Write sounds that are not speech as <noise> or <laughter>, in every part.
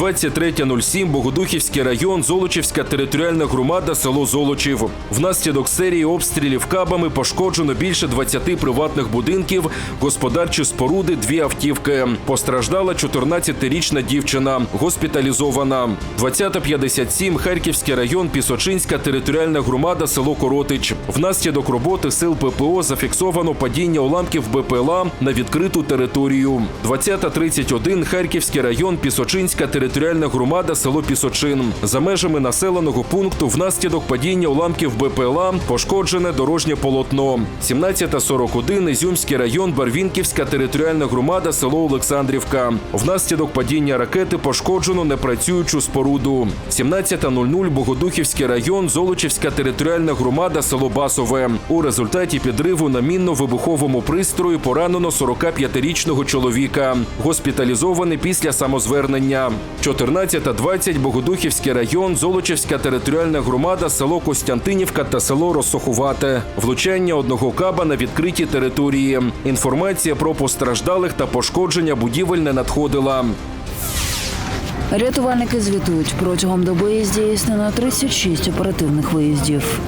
23.07, Богодухівський район, Золочівська територіальна громада, село Золочів. Внаслідок серії обстрілів кабами пошкоджено більше 20 приватних будинків, господарчі споруди, дві автівки. Постраждала 14-річна дівчина, госпіталізована. 20.57, Харківський район, Пісочинська територіальна громада, село Коротич. Внаслідок роботи сил ППО зафіксовано падіння уламків БПЛА на відкриту територію. 20.31, Харківський район, Пісочинська територіальна громада, село Пісочин. За межами населеного пункту внаслідок падіння уламків БПЛА пошкоджене дорожнє полотно. 17.41, Ізюмський район, Барвінківська територіальна громада, село Олександрівка. Внаслідок падіння ракети пошкоджено непрацюючу споруду. 17.00, Богодухівський район, Золочівська територіальна громада, село Басове. У результаті підриву на мінно-вибуховому пристрої поранено 45-річного чоловіка. Госпіталізований після самозвернення. 14.20, Богодухівський район, Золочівська територіальна громада, село Костянтинівка та село Росохувате. Влучання одного каба на відкритій території. Інформація про постраждалих та пошкодження будівель не надходила. Рятувальники звітують протягом доби здійснено 36 оперативних виїздів.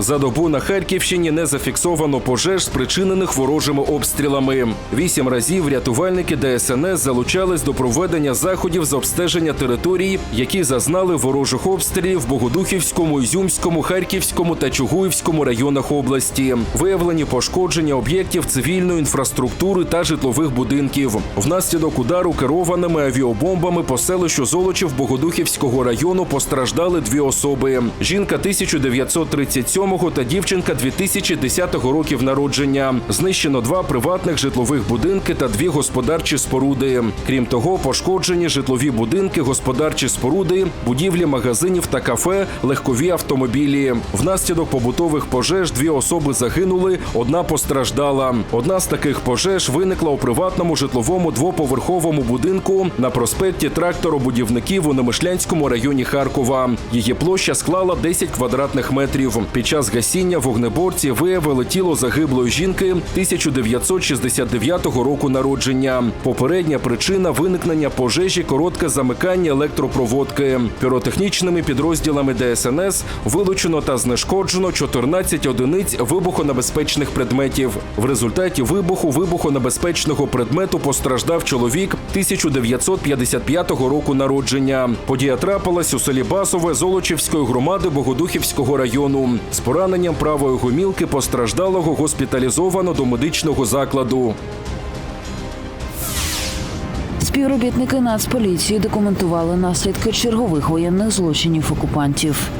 За добу на Харківщині не зафіксовано пожеж, спричинених ворожими обстрілами. Вісім разів рятувальники ДСНС залучались до проведення заходів з обстеження територій, які зазнали ворожих обстрілів в Богодухівському, Ізюмському, Харківському та Чугуївському районах області. Виявлені пошкодження об'єктів цивільної інфраструктури та житлових будинків. Внаслідок удару керованими авіабомбами по селищу Золочів Богодухівського району постраждали дві особи: жінка 1937 та дівчинка 2010 років народження. Знищено два приватних житлових будинки та дві господарчі споруди. Крім того, пошкоджені житлові будинки, господарчі споруди, будівлі магазинів та кафе, легкові автомобілі. Внаслідок побутових пожеж дві особи загинули, одна постраждала. Одна з таких пожеж виникла у приватному житловому двоповерховому будинку на проспекті тракторобудівників у Немишлянському районі Харкова. Її площа склала 10 квадратних метрів. Під час гасіння вогнеборці виявили тіло загиблої жінки 1969 року народження. Попередня причина виникнення пожежі коротке замикання електропроводки. Піротехнічними підрозділами ДСНС вилучено та знешкоджено 14 одиниць вибухонебезпечних предметів. В результаті вибуху вибухонебезпечного предмету постраждав чоловік 1955 року народження. Подія трапилась у селі Басове Золочівської громади Богодухівського району. Пораненням правої гомілки постраждалого госпіталізовано до медичного закладу. Співробітники Нацполіції документували наслідки чергових воєнних злочинів окупантів.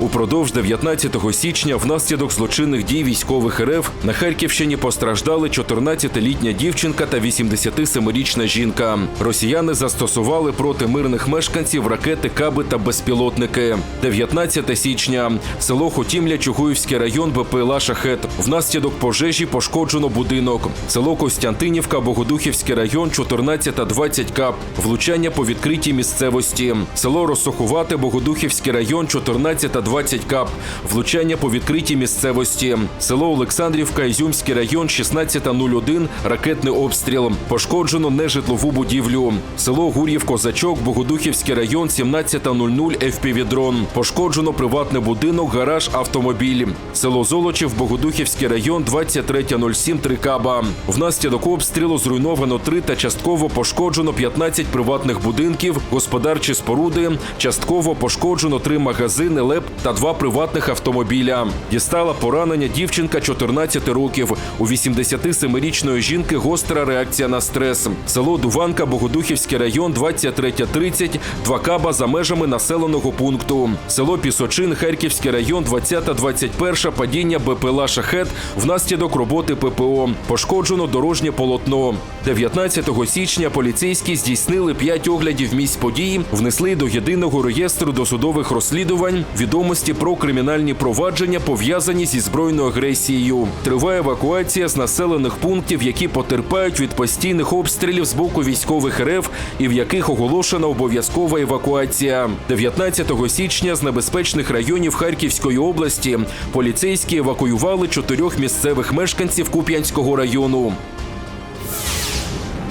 Упродовж 19 січня внаслідок злочинних дій військових РФ на Харківщині постраждали 14-літня дівчинка та 87-річна жінка. Росіяни застосували проти мирних мешканців ракети, каби та безпілотники. 19 січня село Хотімля, Чугуївський район, БПЛА Шахет. Внаслідок пожежі пошкоджено будинок. Село Костянтинівка, Богодухівський район, 14-20 кап. Влучання по відкритій місцевості. Село Росохувате, Богодухівський район, 14 та 20 кап. Влучання по відкритій місцевості. Село Олександрівка, Ізюмський район, 16.01. Ракетний обстріл. Пошкоджено нежитлову будівлю. Село Гур'їв Козачок, Богодухівський район, 17.00. FPV-дрон. Пошкоджено приватний будинок, гараж, автомобіль. Село Золочів, Богодухівський район, 23.07. Три каба. Внаслідок обстрілу зруйновано три та частково пошкоджено 15 приватних будинків, господарчі споруди. Частково пошкоджено три магазини, леп та два приватних автомобіля. Дістала поранення дівчинка 14 років. У 87-річної жінки гостра реакція на стрес. Село Дуванка, Богодухівський район, 23.30, два каба за межами населеного пункту. Село Пісочин, Харківський район, 20-21, падіння БПЛА «Шахет» внаслідок роботи ППО. Пошкоджено дорожнє полотно. 19 січня поліцейські здійснили 5 оглядів місць події, внесли до єдиного реєстру досудових розслідувань відому відомості про кримінальні провадження, пов'язані зі збройною агресією. Триває евакуація з населених пунктів, які потерпають від постійних обстрілів з боку військових РФ і в яких оголошена обов'язкова евакуація. 19 січня з небезпечних районів Харківської області поліцейські евакуювали чотирьох місцевих мешканців Куп'янського району.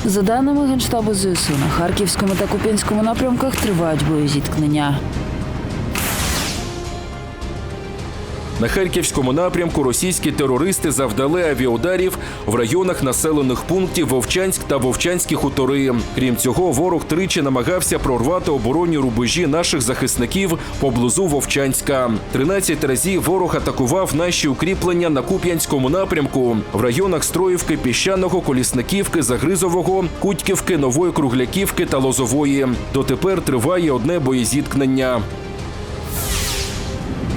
За даними Генштабу ЗСУ, на Харківському та Куп'янському напрямках тривають боєзіткнення. На харківському напрямку російські терористи завдали авіаударів в районах населених пунктів Вовчанськ та Вовчанські хутори. Крім цього, ворог тричі намагався прорвати оборонні рубежі наших захисників поблизу Вовчанська. 13 разів ворог атакував наші укріплення на Куп'янському напрямку в районах Строївки, Піщаного, Колісниківки, Загризового, Кутьківки, Нової Кругляківки та Лозової. Дотепер триває одне боєзіткнення.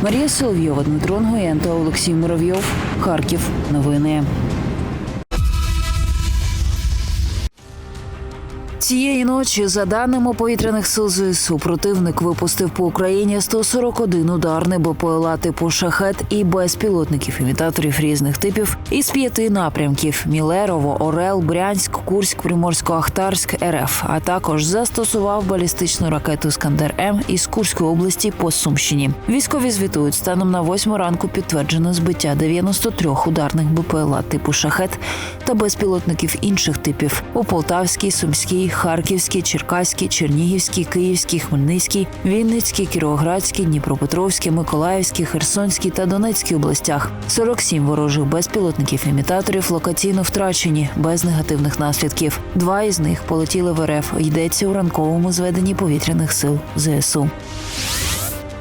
Марія Соловйова, Дмитро Нгоєн Олексій Муравйов. Харків. Новини. Цієї ночі, за даними повітряних сил ЗСУ, противник випустив по Україні 141 ударний БПЛА типу шахет і безпілотників імітаторів різних типів із п'яти напрямків: Мілерово, Орел, Брянськ, Курськ, Приморсько-Ахтарськ, РФ. А також застосував балістичну ракету Скандер М із Курської області по Сумщині. Військові звітують станом на восьму ранку підтверджено збиття 93 ударних БПЛА типу шахет та безпілотників інших типів у Полтавській, Сумській, Харківській, Черкаській, Чернігівській, Київській, Хмельницькій, Вінницькій, Кіровоградській, Дніпропетровській, Миколаївській, Херсонській та Донецькій областях. 47 ворожих безпілотників-імітаторів локаційно втрачені без негативних наслідків. Два із них полетіли в РФ. Йдеться у ранковому зведенні повітряних сил ЗСУ.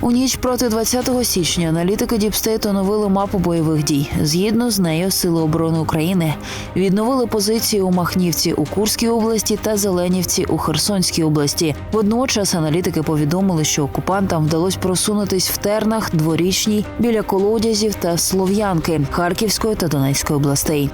У ніч проти 20 січня аналітики Діпстейт оновили мапу бойових дій. Згідно з нею, Сили оборони України відновили позиції у Махнівці у Курській області та Зеленівці у Херсонській області. Водночас аналітики повідомили, що окупантам вдалося просунутись в тернах, дворічній, біля колодязів та Слов'янки Харківської та Донецької областей.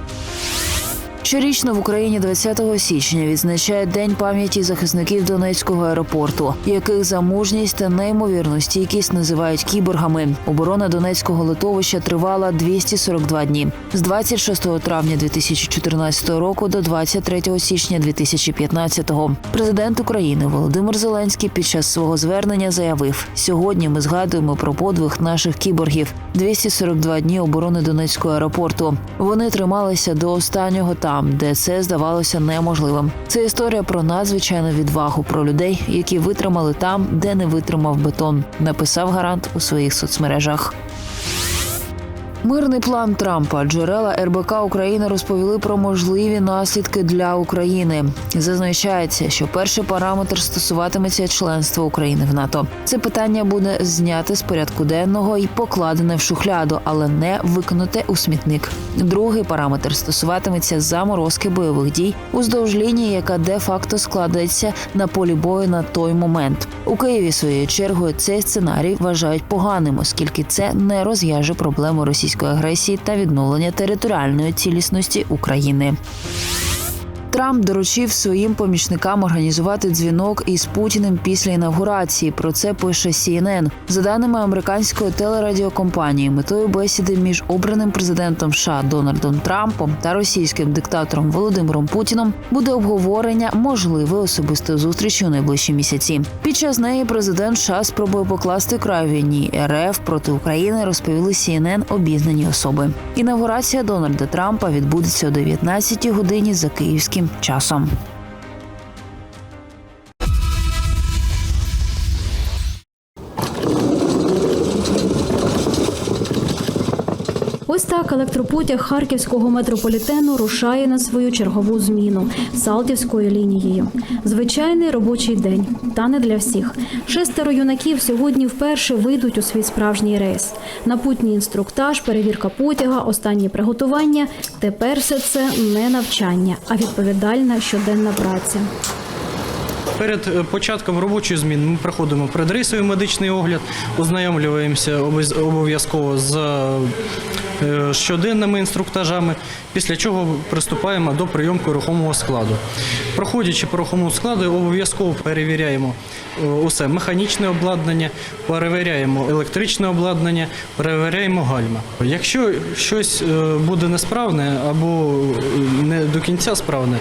Щорічно в Україні 20 січня відзначають День пам'яті захисників Донецького аеропорту, яких за мужність та неймовірну стійкість називають кіборгами. Оборона Донецького литовища тривала 242 дні з 26 травня 2014 року до 23 січня 2015. Президент України Володимир Зеленський під час свого звернення заявив: сьогодні ми згадуємо про подвиг наших кіборгів. 242 дні оборони Донецького аеропорту. Вони трималися до останнього там, де це здавалося неможливим. Це історія про надзвичайну відвагу, про людей, які витримали там, де не витримав бетон. Написав гарант у своїх соцмережах. Мирний план Трампа джерела РБК України розповіли про можливі наслідки для України. Зазначається, що перший параметр стосуватиметься членства України в НАТО. Це питання буде зняте з порядку денного і покладене в шухляду, але не викинуте у смітник. Другий параметр стосуватиметься заморозки бойових дій уздовж лінії, яка де-факто складається на полі бою на той момент. У Києві своєю чергою цей сценарій вважають поганим, оскільки це не розв'яже проблему російської агресії та відновлення територіальної цілісності України. Трамп доручив своїм помічникам організувати дзвінок із Путіним після інавгурації. Про це пише CNN. За даними американської телерадіокомпанії, метою бесіди між обраним президентом США Дональдом Трампом та російським диктатором Володимиром Путіном буде обговорення можливої особистої зустрічі у найближчі місяці. Під час неї президент США спробує покласти край війні РФ проти України. Розповіли CNN обізнані особи. Інавгурація Дональда Трампа відбудеться о 19 годині за київським часом. Електропотяг харківського метрополітену рушає на свою чергову зміну Салтівською лінією. Звичайний робочий день, та не для всіх. Шестеро юнаків сьогодні вперше вийдуть у свій справжній рейс. Напутній інструктаж, перевірка потяга, останні приготування. Тепер все це не навчання, а відповідальна щоденна праця. Перед е, початком робочих змін ми проходимо предрейсовий медичний огляд, ознайомлюємося обов'язково з е, щоденними інструктажами, після чого приступаємо до прийомки рухомого складу. Проходячи по складу, обов'язково перевіряємо е, усе механічне обладнання, перевіряємо електричне обладнання, перевіряємо гальма. Якщо щось е, буде несправне або е, не до кінця справне,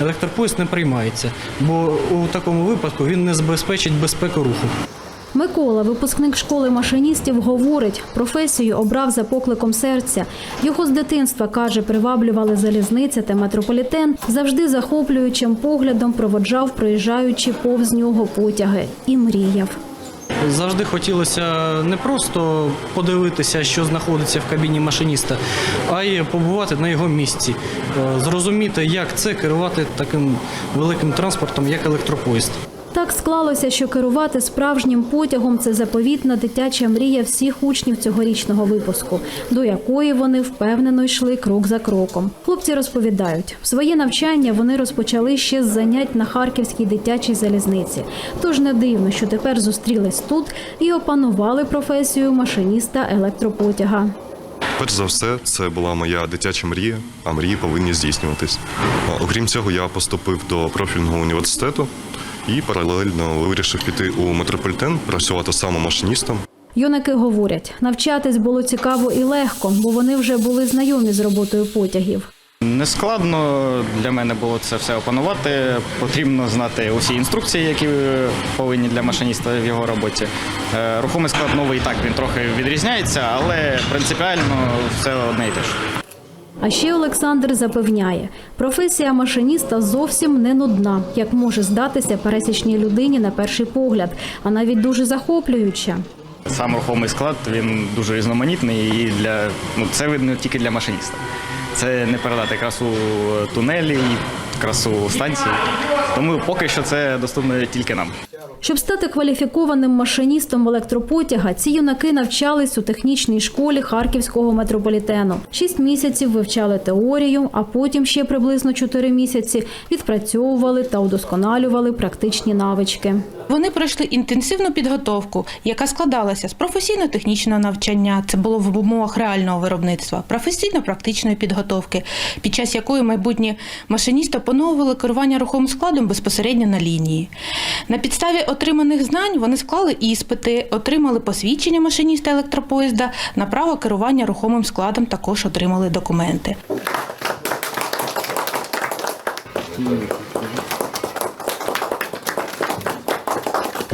електропоїзд не приймається, бо у такому випадку він не забезпечить безпеку руху. Микола, випускник школи машиністів, говорить, професію обрав за покликом серця. Його з дитинства каже, приваблювали залізниця та метрополітен, завжди захоплюючим поглядом проводжав, проїжджаючи повз нього потяги, і мріяв. Завжди хотілося не просто подивитися, що знаходиться в кабіні машиніста, а й побувати на його місці, е, зрозуміти, як це керувати таким великим транспортом, як електропоїзд. Так склалося, що керувати справжнім потягом це заповітна дитяча мрія всіх учнів цьогорічного випуску, до якої вони впевнено йшли крок за кроком. Хлопці розповідають, своє навчання вони розпочали ще з занять на харківській дитячій залізниці. Тож не дивно, що тепер зустрілись тут і опанували професію машиніста електропотяга. Перш за все, це була моя дитяча мрія, а мрії повинні здійснюватись. Окрім цього, я поступив до профільного університету і паралельно вирішив піти у метрополітен, працювати саме машиністом. Юнаки говорять, навчатись було цікаво і легко, бо вони вже були знайомі з роботою потягів. Нескладно для мене було це все опанувати. Потрібно знати усі інструкції, які повинні для машиніста в його роботі. Е, Рухомий склад новий так він трохи відрізняється, але принципіально все одне і те ж. А ще Олександр запевняє, професія машиніста зовсім не нудна, як може здатися пересічній людині на перший погляд, а навіть дуже захоплююча. Сам рухомий склад він дуже різноманітний і для ну це видно тільки для машиніста. Це не передати красу тунелі, красу станції. Тому поки що це доступно тільки нам. Щоб стати кваліфікованим машиністом електропотяга, ці юнаки навчались у технічній школі харківського метрополітену. Шість місяців вивчали теорію, а потім ще приблизно чотири місяці відпрацьовували та удосконалювали практичні навички. Вони пройшли інтенсивну підготовку, яка складалася з професійно-технічного навчання, це було в умовах реального виробництва, професійно-практичної підготовки, під час якої майбутні машиністи опановували керування рухомим складом безпосередньо на лінії. На підставі отриманих знань вони склали іспити, отримали посвідчення машиніста електропоїзда, на право керування рухомим складом також отримали документи.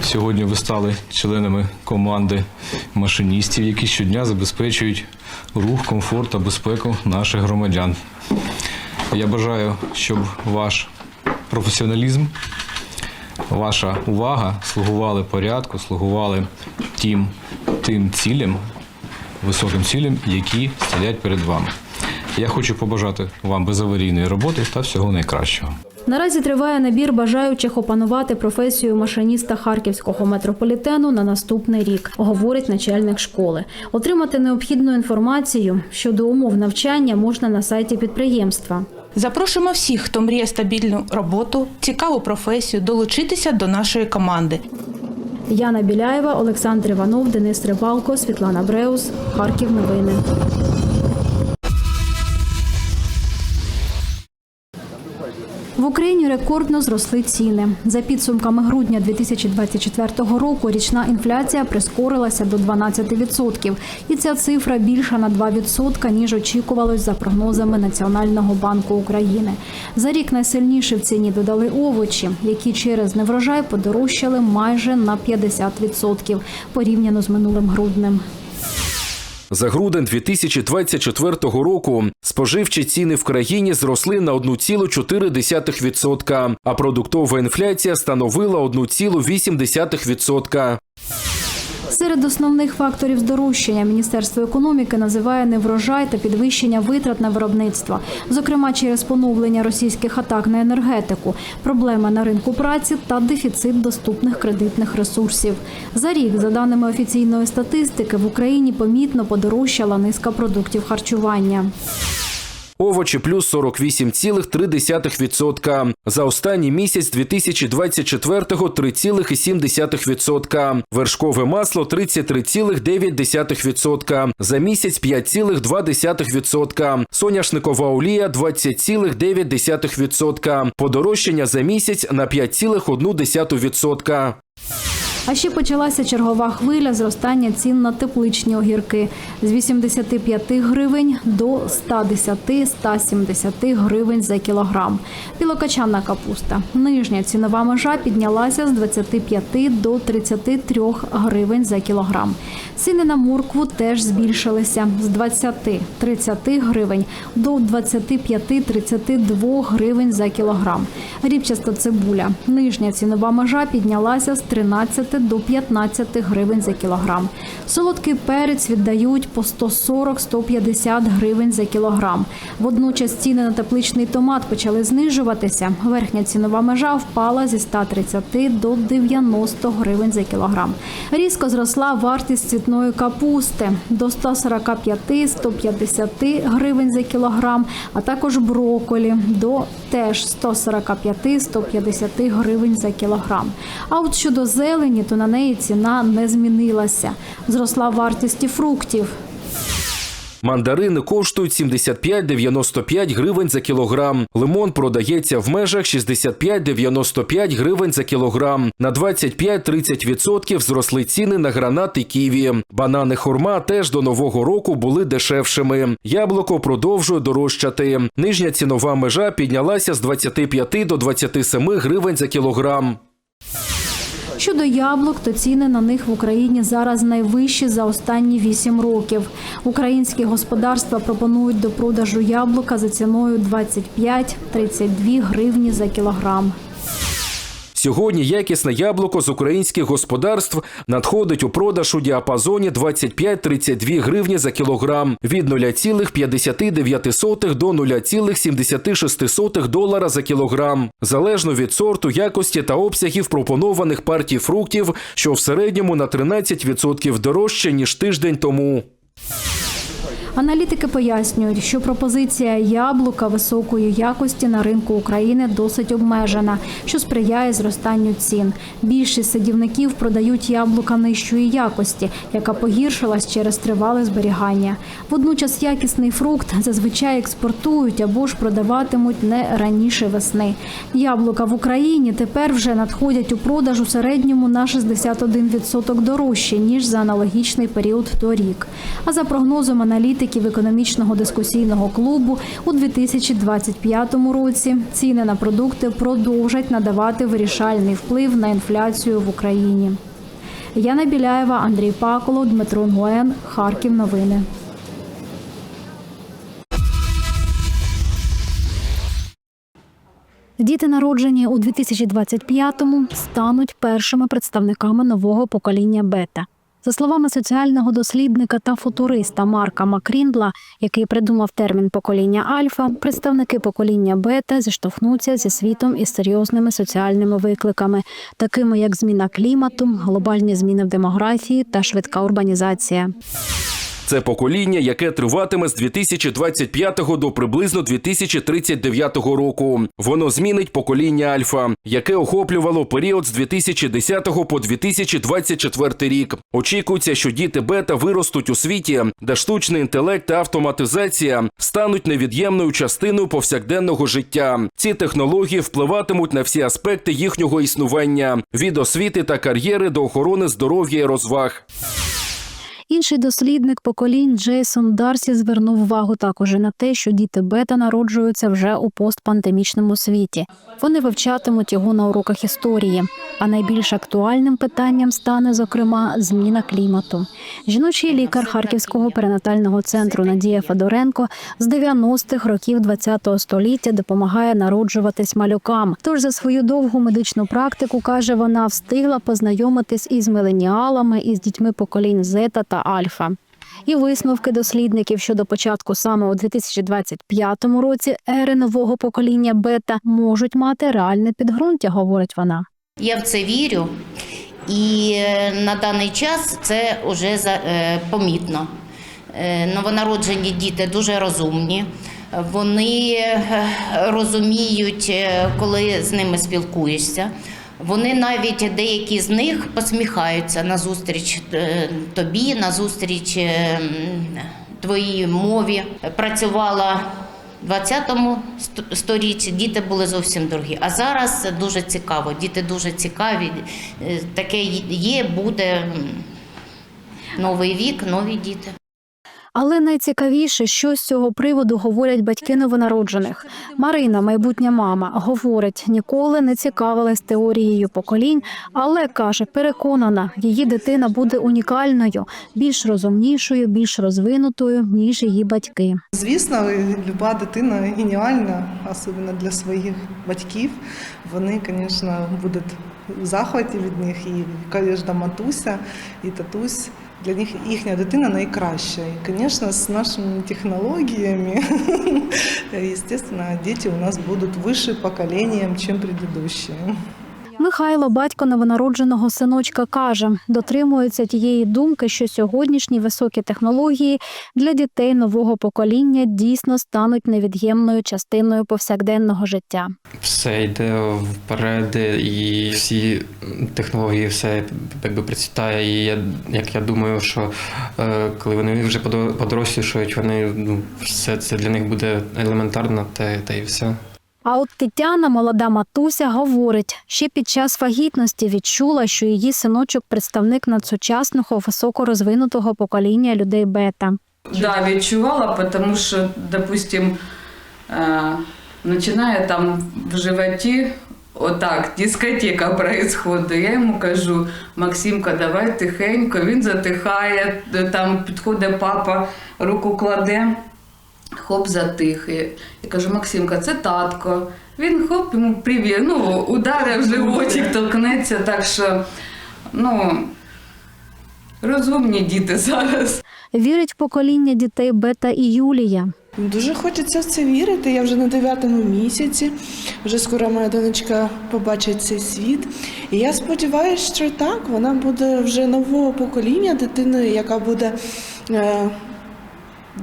Сьогодні ви стали членами команди машиністів, які щодня забезпечують рух, комфорт та безпеку наших громадян. Я бажаю, щоб ваш професіоналізм, ваша увага слугували порядку, слугували тим, тим цілям, високим цілям, які стоять перед вами. Я хочу побажати вам безаварійної роботи та всього найкращого. Наразі триває набір бажаючих опанувати професію машиніста харківського метрополітену на наступний рік, говорить начальник школи. Отримати необхідну інформацію щодо умов навчання можна на сайті підприємства. Запрошуємо всіх, хто мріє стабільну роботу, цікаву професію, долучитися до нашої команди. Яна Біляєва, Олександр Іванов, Денис Рибалко, Світлана Бреус, Харків. Новини. В Україні рекордно зросли ціни. За підсумками грудня 2024 року річна інфляція прискорилася до 12%. І ця цифра більша на 2%, ніж очікувалось за прогнозами Національного банку України. За рік найсильніше в ціні додали овочі, які через неврожай подорожчали майже на 50% порівняно з минулим груднем. За грудень 2024 року споживчі ціни в країні зросли на 1,4%, а продуктова інфляція становила 1,8%. Серед основних факторів здорожчання Міністерство економіки називає неврожай та підвищення витрат на виробництво, зокрема через поновлення російських атак на енергетику, проблеми на ринку праці та дефіцит доступних кредитних ресурсів. За рік, за даними офіційної статистики, в Україні помітно подорожчала низка продуктів харчування. Овочі плюс 48,3%. За останній місяць 2024-го 3,7%. Вершкове масло 33,9%. За місяць 5,2%. Соняшникова олія 20,9%. Подорожчання за місяць на 5,1%. А ще почалася чергова хвиля зростання цін на тепличні огірки з 85 гривень до 110-170 гривень за кілограм. Білокачанна капуста. Нижня цінова межа піднялася з 25 до 33 гривень за кілограм. Ціни на моркву теж збільшилися з 20-30 гривень до 25-32 гривень за кілограм. Рібчаста цибуля. Нижня цінова межа піднялася з 13 до 15 гривень за кілограм. Солодкий перець віддають по 140-150 гривень за кілограм. Водночас ціни на тепличний томат почали знижуватися. Верхня цінова межа впала зі 130 до 90 гривень за кілограм. Різко зросла вартість цвітної капусти до 145-150 гривень за кілограм, а також броколі до теж 145-150 гривень за кілограм. А от щодо зелені, то на неї ціна не змінилася. Зросла вартість фруктів. Мандарини коштують 75-95 гривень за кілограм. Лимон продається в межах 65-95 гривень за кілограм. На 25-30% зросли ціни на гранат і ківі. Банани хурма теж до нового року були дешевшими. Яблуко продовжує дорожчати. Нижня цінова межа піднялася з 25 до 27 гривень за кілограм. Щодо яблук, то ціни на них в Україні зараз найвищі за останні 8 років. Українські господарства пропонують до продажу яблука за ціною 25-32 гривні за кілограм. Сьогодні якісне яблуко з українських господарств надходить у продаж у діапазоні 25-32 гривні за кілограм від 0,59 до 0,76 долара за кілограм, залежно від сорту, якості та обсягів пропонованих партій фруктів, що в середньому на 13% дорожче ніж тиждень тому. Аналітики пояснюють, що пропозиція яблука високої якості на ринку України досить обмежена, що сприяє зростанню цін. Більшість садівників продають яблука нижчої якості, яка погіршилась через тривале зберігання. Водночас якісний фрукт зазвичай експортують або ж продаватимуть не раніше весни. Яблука в Україні тепер вже надходять у продаж у середньому на 61% дорожче ніж за аналогічний період торік. А за прогнозом аналітиків економічного дискусійного клубу у 2025 році ціни на продукти продовжать надавати вирішальний вплив на інфляцію в Україні. Яна Біляєва, Андрій Паколов, Дмитро Ngуен, Харків. Новини. Діти, народжені у 2025-му, стануть першими представниками нового покоління бета. За словами соціального дослідника та футуриста Марка Макріндла, який придумав термін покоління альфа, представники покоління бета зіштовхнуться зі світом із серйозними соціальними викликами, такими як зміна клімату, глобальні зміни в демографії та швидка урбанізація. Це покоління, яке триватиме з 2025 до приблизно 2039 року. Воно змінить покоління Альфа, яке охоплювало період з 2010 по 2024 рік. Очікується, що діти бета виростуть у світі, де штучний інтелект та автоматизація стануть невід'ємною частиною повсякденного життя. Ці технології впливатимуть на всі аспекти їхнього існування від освіти та кар'єри до охорони здоров'я і розваг. Інший дослідник поколінь Джейсон Дарсі звернув увагу також і на те, що діти бета народжуються вже у постпандемічному світі. Вони вивчатимуть його на уроках історії. А найбільш актуальним питанням стане, зокрема, зміна клімату. Жіночий лікар Харківського перинатального центру Надія Федоренко з 90-х років ХХ століття допомагає народжуватись малюкам. Тож за свою довгу медичну практику каже, вона встигла познайомитись із міленіалами, із дітьми поколінь Зета та Альфа. І висновки дослідників щодо початку саме у 2025 році ери нового покоління бета можуть мати реальне підґрунтя, говорить вона. Я в це вірю, і е, на даний час це вже е, помітно. Е, Новонароджені діти дуже розумні, Вони розуміють, коли з ними спілкуєшся. Вони навіть деякі з них посміхаються назустріч е, тобі, назустріч е, м, твоїй мові. Працювала в 20-му сторіччі, діти були зовсім другі. А зараз дуже цікаво. Діти дуже цікаві. Е, Таке є, буде новий вік, нові діти. Але найцікавіше, що з цього приводу говорять батьки новонароджених. Марина, майбутня мама, говорить, ніколи не цікавилась теорією поколінь, але каже, переконана, її дитина буде унікальною, більш розумнішою, більш розвинутою, ніж її батьки. Звісно, люба дитина геніальна, особливо для своїх батьків. Вони, звісно, будуть в захваті від них, і кожна матуся, і татусь. Для них їхня дитина найкраща. І, звісно, з нашими технологіями, естественно, <laughs> діти у нас будуть вище поколінням, ніж предыдущие. Михайло, батько новонародженого синочка, каже, дотримується тієї думки, що сьогоднішні високі технології для дітей нового покоління дійсно стануть невід'ємною частиною повсякденного життя. все йде вперед, і всі технології, все якби процвітає. І я як я думаю, що е, коли вони вже подо- подорослішають, вони ну, все це для них буде елементарно, та, та і все. А от Тетяна, молода матуся, говорить, ще під час вагітності відчула, що її синочок представник надсучасного високорозвинутого покоління людей бета. Да, відчувала, потому що, допустим, э, починає там в животі отак, дискотека происходить. Я йому кажу, Максимка, давай тихенько, він затихає, там підходить папа, руку кладе, хоп, затихає. Я кажу, Максимка, це татко. Він хоп, йому привіт, ну, удари в животик, толкнеться, так що, ну, розумні діти зараз. Вірить в покоління дітей бета і Юлія. Дуже хочеться в це вірити. Я вже на дев'ятому місяці. Вже скоро моя донечка побачить цей світ. І я сподіваюся, що так, вона буде вже нового покоління дитиною, яка буде е,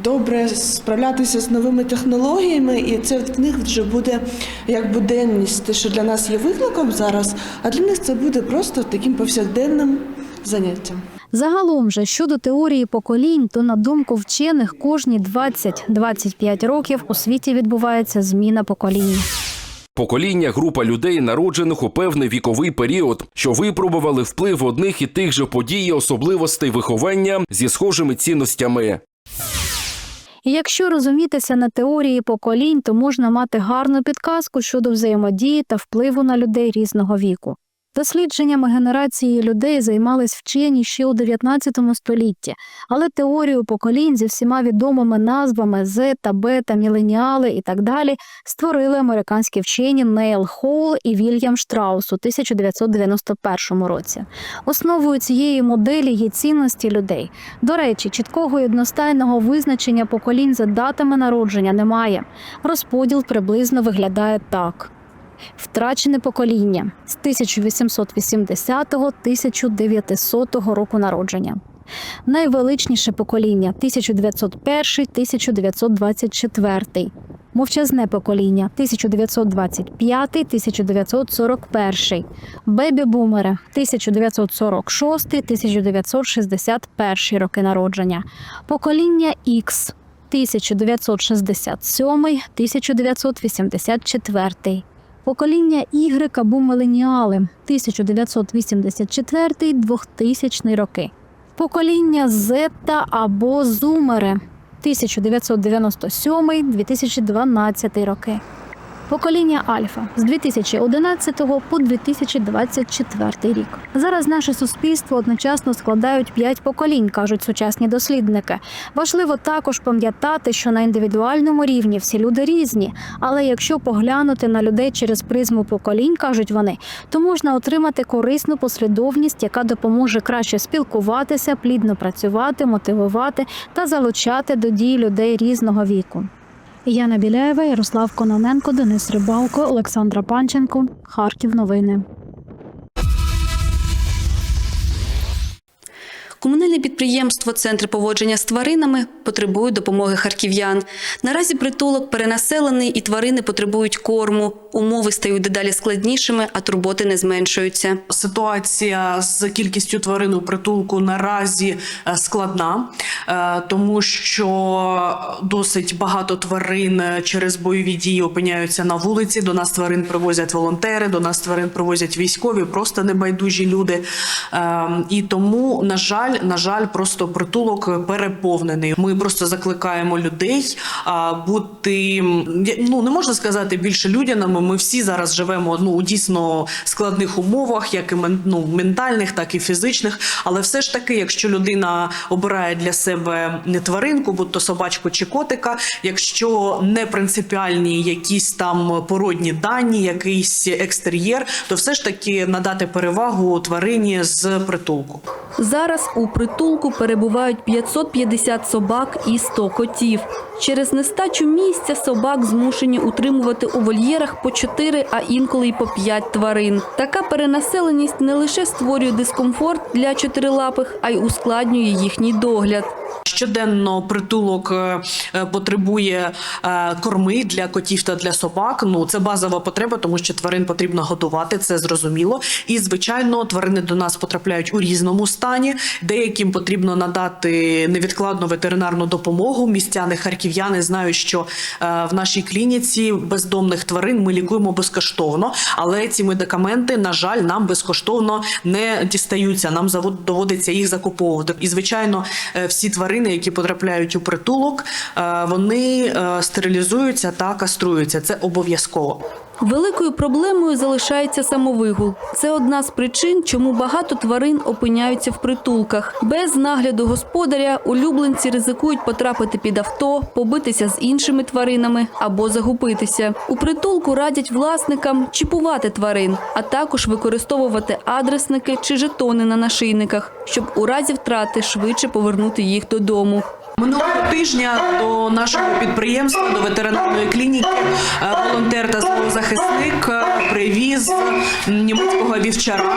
добре справлятися з новими технологіями, і це в них вже буде як буденність, те, що для нас є викликом зараз, а для них це буде просто таким повсякденним заняттям. Загалом же щодо теорії поколінь, то на думку вчених, кожні 20-25 років у світі відбувається зміна поколінь. Покоління група людей, народжених у певний віковий період, що випробували вплив одних і тих же подій, і особливостей виховання зі схожими цінностями. І якщо розумітися на теорії поколінь, то можна мати гарну підказку щодо взаємодії та впливу на людей різного віку. Дослідженнями генерації людей займались вчені ще у 19 столітті, але теорію поколінь зі всіма відомими назвами Z та бета, міленіали і так далі створили американські вчені Нейл Холл і Вільям Штраус у 1991 році. Основою цієї моделі є цінності людей. До речі, чіткого і одностайного визначення поколінь за датами народження немає. Розподіл приблизно виглядає так. Втрачене покоління з 1880-1900 року народження. Найвеличніше покоління 1901-1924. Мовчазне покоління 1925-1941. Бебі-бумери 1946-1961 роки народження. Покоління Х 1967-1984. Покоління Y або меленіали 1984-2000 роки. Покоління Z або зумери 1997-2012 роки. Покоління Альфа з 2011 по 2024 рік. Зараз наше суспільство одночасно складають п'ять поколінь, кажуть сучасні дослідники. Важливо також пам'ятати, що на індивідуальному рівні всі люди різні. Але якщо поглянути на людей через призму поколінь, кажуть вони, то можна отримати корисну послідовність, яка допоможе краще спілкуватися, плідно працювати, мотивувати та залучати до дій людей різного віку. Яна Біляєва, Ярослав Кононенко, Денис Рибалко, Олександра Панченко. Харків. Новини. Комунальне підприємство Центр поводження з тваринами потребує допомоги харків'ян. Наразі притулок перенаселений і тварини потребують корму. Умови стають дедалі складнішими, а турботи не зменшуються. Ситуація з кількістю тварин у притулку наразі е, складна, е, тому що досить багато тварин е, через бойові дії опиняються на вулиці. До нас тварин привозять волонтери, до нас тварин привозять військові, просто небайдужі люди. Е, І тому, на жаль, на жаль, просто притулок переповнений. Ми просто закликаємо людей бути ну не можна сказати більше людяними. Ми всі зараз живемо ну у дійсно складних умовах, як і ну, ментальних, так і фізичних. Але все ж таки, якщо людина обирає для себе не тваринку, будь то собачку чи котика, якщо не принципіальні якісь там породні дані, якийсь екстер'єр, то все ж таки надати перевагу тварині з притулку. Зараз у притулку перебувають 550 собак і 100 котів. Через нестачу місця собак змушені утримувати у вольєрах по 4, а інколи й по 5 тварин. Така перенаселеність не лише створює дискомфорт для чотирилапих, а й ускладнює їхній догляд. Щоденно притулок е, е, потребує е, корми для котів та для собак. Ну це базова потреба, тому що тварин потрібно годувати, це зрозуміло. І звичайно, тварини до нас потрапляють у різному стані. Деяким потрібно надати невідкладну ветеринарну допомогу. Містяни харків'яни знають, що в нашій клініці бездомних тварин ми лікуємо безкоштовно, але ці медикаменти, на жаль, нам безкоштовно не дістаються. Нам доводиться їх закуповувати. І звичайно, всі тварини, які потрапляють у притулок, е, вони е, стерилізуються та каструються. Це обов'язково. Великою проблемою залишається самовигул. Це одна з причин, чому багато тварин опиняються в притулках. Без нагляду господаря улюбленці ризикують потрапити під авто, побитися з іншими тваринами або загубитися. У притулку радять власникам чіпувати тварин, а також використовувати адресники чи жетони на нашийниках, щоб у разі втрати швидше повернути їх додому. Минулого тижня до нашого підприємства, до ветеринарної клініки, е, волонтер та зоозахисник е, привіз німецького вівчара,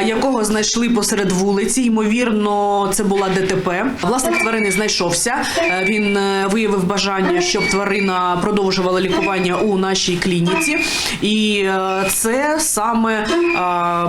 е, якого знайшли посеред вулиці. Ймовірно, це була ДТП. Власник тварини знайшовся. Він виявив бажання, щоб тварина продовжувала лікування у нашій клініці. І це саме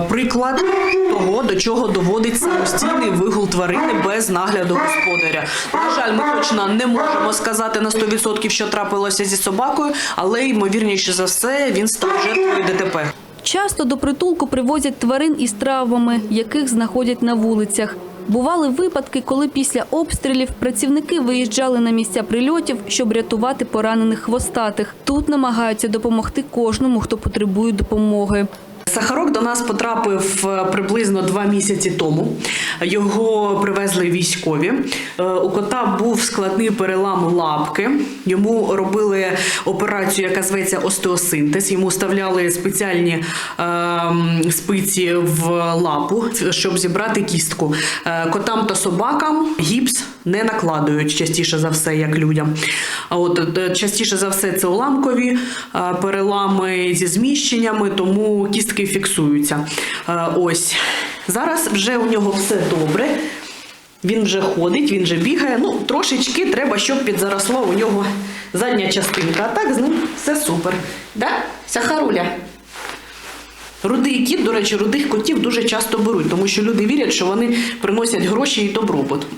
приклад того, до чого доводить самостійний вигул тварини без нагляду господаря. На жаль, ми точно не можемо сказати на 100%, що трапилося зі собакою, але ймовірніше за все він став жертвою ДТП. Часто до притулку привозять тварин із травмами, яких знаходять на вулицях. Бували випадки, коли після обстрілів працівники виїжджали на місця прильотів, щоб рятувати поранених хвостатих. Тут намагаються допомогти кожному, хто потребує допомоги. Сахарок до нас потрапив е, приблизно два місяці тому. Його привезли військові. Е, У кота був складний перелам лапки. Йому робили операцію, яка зветься остеосинтез. Йому вставляли спеціальні ем, спиці в лапу, щоб зібрати кістку. Е, Котам та собакам гіпс не накладують частіше за все, як людям. А от е, частіше за все це уламкові е, перелами зі зміщеннями, тому кістки фіксуються. Е, Ось зараз вже у нього все добре. Він вже ходить, він вже бігає. Ну, трошечки треба, щоб підзаросла у нього задня частинка. А так з ним все супер. Да? Сахаруля? Рудий кіт, до речі, рудих котів дуже часто беруть, тому що люди вірять, що вони приносять гроші і добробут. <laughs>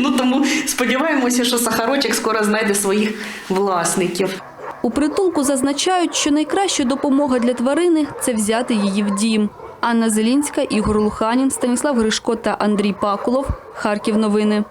Ну тому сподіваємося, що сахарочок скоро знайде своїх власників. У притулку зазначають, що найкраща допомога для тварини це взяти її в дім. Анна Зелінська, Ігор Луханін, Станіслав Гришко та Андрій Пакулов. Харків новини.